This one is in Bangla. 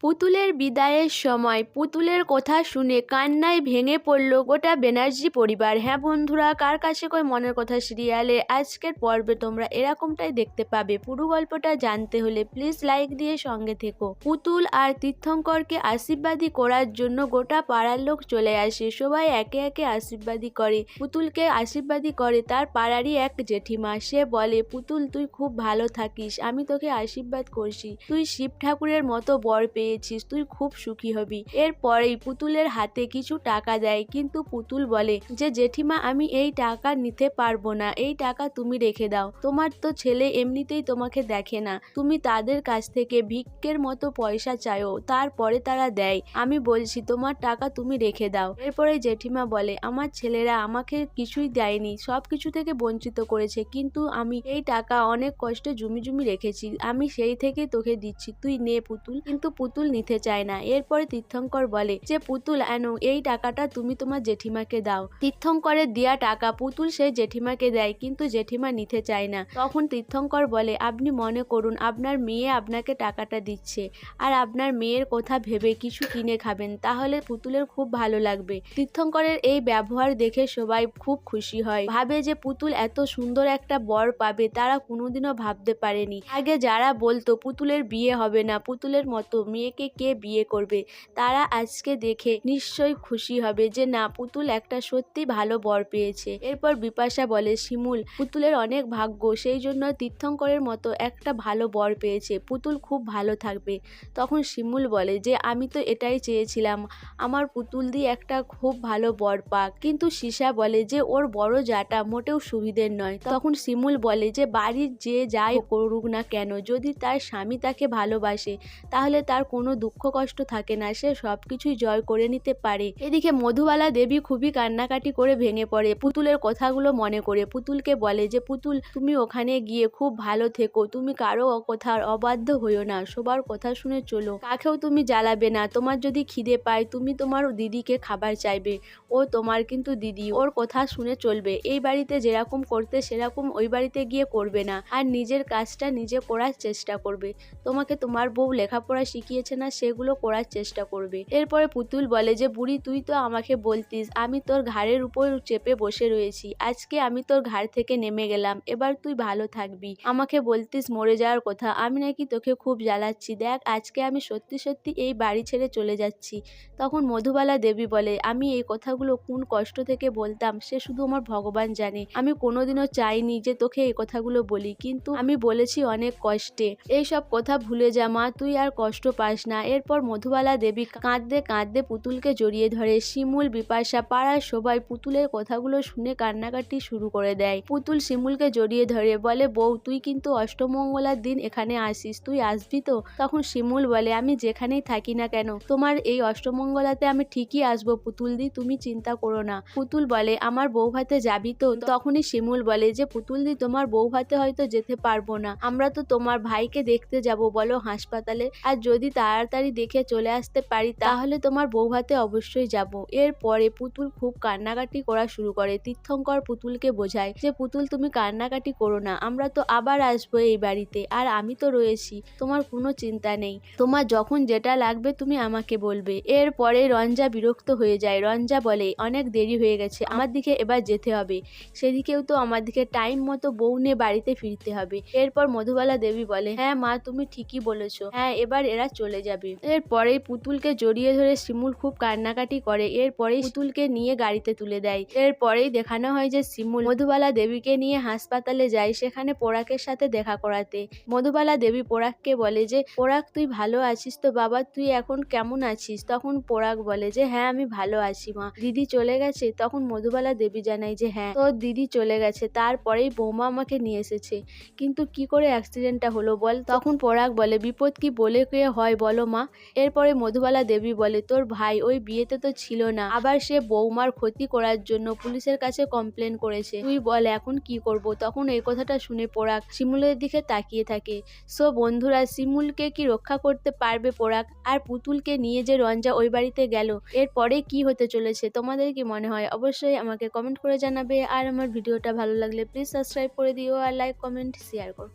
পুতুলের বিদায়ের সময় পুতুলের কথা শুনে কান্নায় ভেঙে পড়ল গোটা ব্যানার্জি পরিবার। হ্যাঁ বন্ধুরা, কার কাছে কই মনের কথা সিরিয়ালে? আজকের পর্বে তোমরা এরকমটাই দেখতে পাবে। পুরো গল্পটা জানতে হলে প্লিজ লাইক দিয়ে সঙ্গে থেকো। পুতুল আর তীর্থঙ্করকে আশীর্বাদী করার জন্য গোটা পাড়ার লোক চলে আসে। সবাই একে একে আশীর্বাদী করে। পুতুলকে আশীর্বাদী করে তার পাড়ারই এক জেঠিমা। সে বলে, পুতুল, তুই খুব ভালো থাকিস। আমি তোকে আশীর্বাদ করছি। তুই শিব ঠাকুরের মতো বর পেয়েছিস, তুই খুব সুখী হবি। এরপরেই পুতুলের হাতে কিছু টাকা দেয়, কিন্তু পুতুল বলে যে, জেঠিমা, আমি এই টাকা নিতে পারব না, এই টাকা তুমি রেখে দাও। তোমার তো ছেলে এমনিতেই তোমাকে দেখে না। তুমি তাদের কাছ থেকে ভিক্ষের মতো পয়সা চাইও তারপরে তারা দেয়। আমি বলছি, তোমার টাকা তুমি রেখে দাও। এরপরে জেঠিমা বলে, আমার ছেলেরা আমাকে কিছুই দেয়নি, সব কিছু থেকে বঞ্চিত করেছে, কিন্তু আমি এই টাকা অনেক কষ্টে জমি জুমি রেখেছি, আমি সেই থেকে তোকে দিচ্ছি। তুই নে পুতুল। কিন্তু পুতুল নিতে চায় না। এরপরে তীর্থঙ্কর বলে, যে পুতুল, আনো, এই টাকাটা তুমি তোমার জেঠিমাকে দাও। তীর্থঙ্করের দেয়া টাকা পুতুল সেই জেঠিমাকে দেয়, কিন্তু জেঠিমা নিতে চায় না। তখন তীর্থঙ্কর বলে, আপনি মনে করুন, আপনার মেয়ে আপনাকে টাকাটা দিচ্ছে, আর আপনার মেয়ের কথা ভেবে কিছু কিনে খাবেন, তাহলে পুতুলের খুব ভালো লাগবে। তীর্থঙ্করের এই ব্যবহার দেখে সবাই খুব খুশি হয়। ভাবে যে পুতুল এত সুন্দর একটা বর পাবে, তারা কোনোদিনও ভাবতে পারেনি। আগে যারা বলতো, পুতুলের বিয়ে হবে না, পুতুলের মতো মেয়েকে কে বিয়ে করবে? তারা আজকে দেখে নিশ্চয়ই খুশি হবে যে না, পুতুল একটা সত্যি ভালো বর পেয়েছে। এরপর বিপাশা বলে, শিমুল, পুতুলের অনেক ভাগ্য, সেই জন্য তীর্থঙ্করের মতো একটা ভালো বর পেয়েছে। পুতুল খুব ভালো থাকবে। তখন শিমুল বলে যে, আমি তো এটাই চেয়েছিলাম। আমার পুতুল দিয়ে একটা খুব ভালো বর পাক। কিন্তু সীসা বলে যে, ওর বড় জাটা মোটেও সুবিধের নয়। তখন শিমুল বলে যে, বাড়ির যে যাই করুক না কেন, যদি তার স্বামী তাকে ভালোবাসে, তাহলে তার কোনো দুঃখ কষ্ট থাকে না, সে সব কিছুই জয় করে নিতে পারে। এদিকে মধুবালা দেবী খুবই কান্নাকাটি করে ভেঙে পড়ে। পুতুলের কথাগুলো মনে করে। পুতুলকে বলে যে, পুতুল, তুমি ওখানে গিয়ে খুব ভালো থেকো। তুমি কারও কথার অবাধ্য হইও না। সবার কথা শুনে চলো। কাকেও তুমি জ্বালাবে না। তোমার যদি খিদে পায়, তুমি তোমার দিদিকে খাবার চাইবে। ও তোমার কিন্তু দিদি। ওর কথা শুনে চলবে। এই বাড়িতে যেরকম করতে সেরকম ওই বাড়িতে গিয়ে করবে না। আর নিজের কাজটা নিজে করার চেষ্টা করবে। তোমাকে তোমার বউ লেখাপড়া শিখিয়েছে না, সেগুলো করার চেষ্টা করবে। এরপরে পুতুল বলে যে, বুড়ি, তুই তো আমাকে বলতিস, আমি তোর ঘাড়ের উপর চেপে বসে রয়েছি। আজকে আমি তোর ঘাড় থেকে নেমে গেলাম, এবার তুই ভালো থাকবি। আমাকে বলতিস মরে যাওয়ার কথা, আমি নাকি তোকে খুব জ্বালাচ্ছি। দেখ, আজকে আমি সত্যি সত্যি এই বাড়ি ছেড়ে চলে যাচ্ছি। তখন মধুবালা দেবী বলে, আমি এই কথাগুলো কোন কষ্ট থেকে বলতাম? সে শুধু আমার ভগবান জানে। আমি কোনোদিনও চাইনি যে তোকে এই কথাগুলো বলি, কিন্তু আমি বলেছি অনেক কষ্টে। এই সব কথা ভুলে যা, মা, তুই আর কষ্ট পাস না। এরপর মধুবালা দেবী কাঁদতে কাঁদতে পুতুলকে জড়িয়ে ধরে। শিমুল, বিপাশা পাড়ার সবাই পুতুলের কথাগুলো শুনে কান্নাকাটি শুরু করে দেয়। পুতুল শিমুলকে জড়িয়ে ধরে বলে, বউ, তুই কিন্তু অষ্টমঙ্গলার দিন এখানে আসিস, তুই আসবি তো? তখন শিমুল বলে, আমি যেখানেই থাকি না কেন, তোমার এই অষ্টমঙ্গলাতে আমি ঠিকই আসব পুতুল দি তুমি চিন্তা করো না। পুতুল বলে, আমার বউ ভাতে যাবি তো? তখনই শিমুল বলে, যে পুতুল দি তোমার বউ ভাতে হয়তো যেতে পারব না। আমরা তো তোমার ভাইকে দেখতে যাব, বলো হাসপাতালে। আর যদি তাড়াতাড়ি দেখে চলে আসতে পারি, তাহলে তোমার বউ ভাতে অবশ্যই যাব। এরপরে পুতুল খুব কান্নাকাটি করা শুরু করে। তীর্থঙ্কর পুতুলকে বোঝায় যে, পুতুল, তুমি কান্নাকাটি করো না। আমরা তো আবার আসব এই বাড়িতে। আর আমি তো রয়েছি। তোমার কোনো চিন্তা নেই। তোমার যখন যেটা লাগবে তুমি আমাকে বলবে। এরপরে রঞ্জা বিরক্ত হয়ে যায়। রঞ্জা বলে, অনেক দেরি হয়ে গেছে। আমার দিকে এবার যেতে হবে। সেদিকেও তো আমার দিকে টাইম মতো বউ নিয়ে বাড়িতে ফিরতে হবে। এরপর মধুবালা দেবী বলে হ্যাঁ মা, তুমি ঠিকই বলেছ। হ্যাঁ এবার এরা চলে যাবে। এরপরেই পুতুলকে জড়িয়ে ধরে শিমুল খুব কান্নাকাটি করে। এরপরেই পুতুলকে নিয়ে গাড়িতে তুলে দেয়। এরপরেই দেখানো হয় যে শিমুল মধুবালা দেবীকে নিয়ে হাসপাতালে যায় সেখানে পোড়াকের সাথে দেখা করাতে। মধুবালা দেবী পোড়াককে বলে যে, পোড়াক, তুই ভালো আছিস তো বাবা? তুই এখন কেমন আছিস? তখন পোড়াক বলে যে হ্যাঁ আমি ভালো আছি মা। দিদি চলে গেছে? তখন মধুবালা দেবী জানায় যে হ্যাঁ তোর দিদি চলে গেছে। তারপরেই বৌমা আমাকে নিয়ে এসেছে। কিন্তু কি করে অ্যাক্সিডেন্টটা হলো বল? তখন পোড়াক বলে, বিপদ কি বলে কে হয় বলো মা। এরপরে মধুবালা দেবী বলে, তোর ভাই ওই বিয়েতে তো ছিল না। আবার সে বৌমার ক্ষতি করার জন্য পুলিশের কাছে কমপ্লেন করেছে। তুই বল এখন কি করব? তখন এই কথাটা শুনে পোড়াক শিমুলের দিকে তাকিয়ে থাকে। সো বন্ধুরা, শিমুলকে কি রক্ষা করতে পারবে পোড়াক? আর পুতুলকে নিয়ে যে রঞ্জা ওই বাড়িতে গেল, এরপরে কি হতে চলেছে? তোমাদের কি মনে হয়? অবশ্যই আমাকে কমেন্ট করে জানাবে। আর আমার ভিডিওটা ভালো লাগলে প্লিজ সাবস্ক্রাইব করে দিও। আর লাইক কমেন্ট শেয়ার করো।